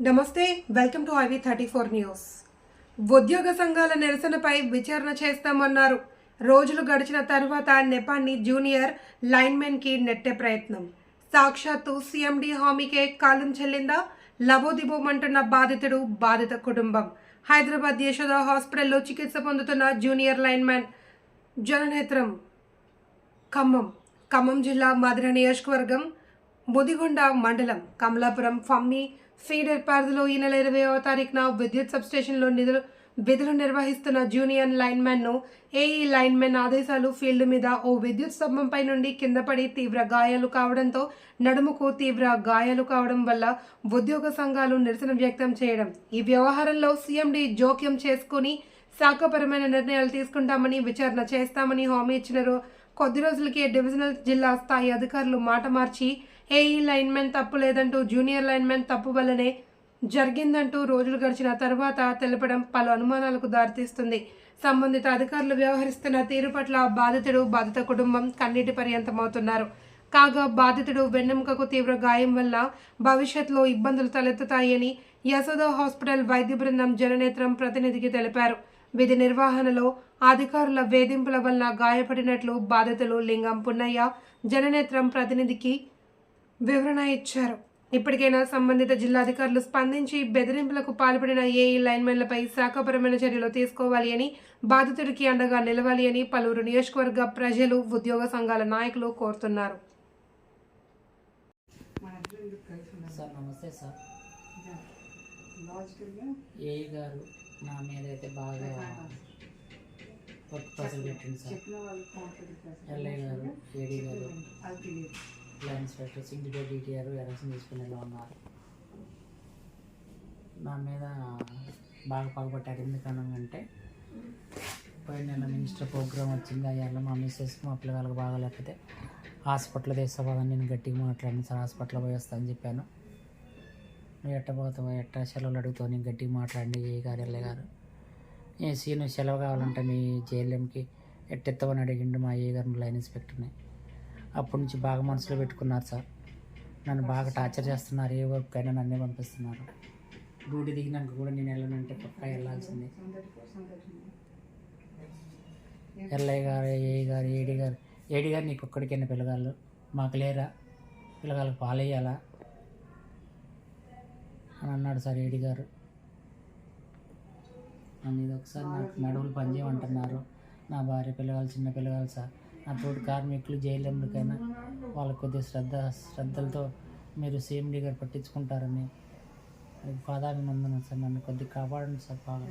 నమస్తే welcome to IV thirty four news. ఉద్యోగ సంఘాల నిరసనపై విచారణ చేస్తామన్నారు. రోజులు గడిచిన తర్వాత నెపాన్ని జూనియర్ లైన్మెన్కి నెట్టే ప్రయత్నం. సాక్షాత్తు సీఎండీ హామీకే కాలం చెల్లిందా? లబోదిబోమంటున్న బాధితుడు బాధిత కుటుంబం. హైదరాబాద్ యశోద హాస్పిటల్లో చికిత్స పొందుతున్న జూనియర్ లైన్మెన్ జననేత్రం ఖమ్మం. ఖమ్మం జిల్లా మధుర నియోజకవర్గం బుదిగొండ మండలం కమలాపురం ఫమ్మి ఫీడర్ పరిధిలో ఈ నెల ఇరవైవ తారీఖున విద్యుత్ సబ్స్టేషన్లో నిధులు విధులు నిర్వహిస్తున్న జూనియర్ లైన్మెన్ను ఏఈ లైన్మెన్ ఆదేశాలు ఫీల్డ్ మీద ఓ విద్యుత్ స్తంభంపై నుండి కింద పడి తీవ్ర గాయాలు కావడంతో నడుముకు తీవ్ర గాయాలు కావడం వల్ల ఉద్యోగ సంఘాలు నిరసన వ్యక్తం చేయడం ఈ వ్యవహారంలో సీఎండి జోక్యం చేసుకుని శాఖపరమైన నిర్ణయాలు తీసుకుంటామని విచారణ చేస్తామని హామీ ఇచ్చిన కొద్ది రోజులకే డివిజనల్ జిల్లా స్థాయి అధికారులు మాట మార్చి ఏఈ లైన్మెన్ తప్పు లేదంటూ జూనియర్ లైన్మెన్ తప్పు వల్లనే జరిగిందంటూ రోజులు గడిచిన తర్వాత తెలపడం పలు అనుమానాలకు దారితీస్తుంది. సంబంధిత అధికారులు వ్యవహరిస్తున్న తీరు పట్ల బాధితుడు బాధిత కుటుంబం కన్నీటి పర్యంతమవుతున్నారు. కాగా బాధితుడు వెన్నెముకకు తీవ్ర గాయం వల్ల భవిష్యత్తులో ఇబ్బందులు తలెత్తుతాయని యశోద హాస్పిటల్ వైద్య బృందం జననేత్రం ప్రతినిధికి తెలిపారు. విధి నిర్వహణలో అధికారుల వేధింపుల వల్ల గాయపడినట్లు బాధితులు లింగం పున్నయ్య జననేత్రం ప్రతినిధికి వివరణ ఇచ్చారు. ఇప్పటికైనా సంబంధిత జిల్లాధికారులు స్పందించి బెదిరింపులకు పాల్పడిన ఏఈ లైన్మెన్లపై శాఖపరమైన చర్యలు తీసుకోవాలి అని బాధితుడికి అండగా నిలవాలి అని పలువురు నియోజకవర్గ ప్రజలు ఉద్యోగ సంఘాల నాయకులు కోరుతున్నారు. సార్ నమస్తే సార్. ఏఈ గారు నా మీద అయితే బాగా వర్క్ ప్రెషర్ పెట్టింది సార్ ఎల్ఐ గారు ఏడీ గారు. Line inspector syndicate DTR election తీసుకునేలా ఉన్నారు. నా మీద బాగా పగబట్టారు ఎందుకనంటే పోయిన నెల మినిస్టర్ ప్రోగ్రామ్ వచ్చింది. అయ్యాల మా మిస్సెస్కి మా పిల్లగాళ్ళకి బాగా లేకపోతే హాస్పిటల్ తీసుకోవాలని నేను గట్టిగా మాట్లాడిన. సార్ హాస్పిటల్ పోయి అని చెప్పాను. నువ్వు ఎట్ట పోతావు ఎట్ట సెలవులు అడుగుతావు నేను గట్టిగా మాట్లాడండి. ఏ గారు ఎల్ఏ గారు? ఏ సీను సెలవు కావాలంటే మీ జేఎల్ఎంకి ఎట్టెత్తవని అడిగిండు మా ఏ గారు లైన్ ఇన్స్పెక్టర్ని అప్పటి నుంచి బాగా మనసులో పెట్టుకున్నారు సార్. నన్ను బాగా టార్చర్ చేస్తున్నారు ఏ వర్క్ అయినా నన్నే పంపిస్తున్నారు. డ్యూటీ దిగినాక కూడా నేను వెళ్ళనంటే పక్కా వెళ్ళాల్సిందే. ఎల్ఐ గారు ఏఐ గారు ఏడి గారు ఏడి గారు నీకు ఒక్కడికైనా పిల్లగాళ్ళు మాకు లేరా? పిల్లగాళ్ళకి పాలేయాలా? అని అన్నాడు సార్ ఏడి గారు. నన్ను ఇది ఒకసారి నాకు నడువులు పనిచేయమంటున్నారు నా భార్య పిల్లగాలు చిన్న పిల్లగాలు సార్. అటువంటి కార్మికులు జైలందుకైనా వాళ్ళ కొద్ది శ్రద్ధ శ్రద్ధలతో మీరు సీఎండీ గారు పట్టించుకుంటారని పాదాభినందన సార్. నన్ను కొద్దిగా కాపాడండి సార్ బాగా.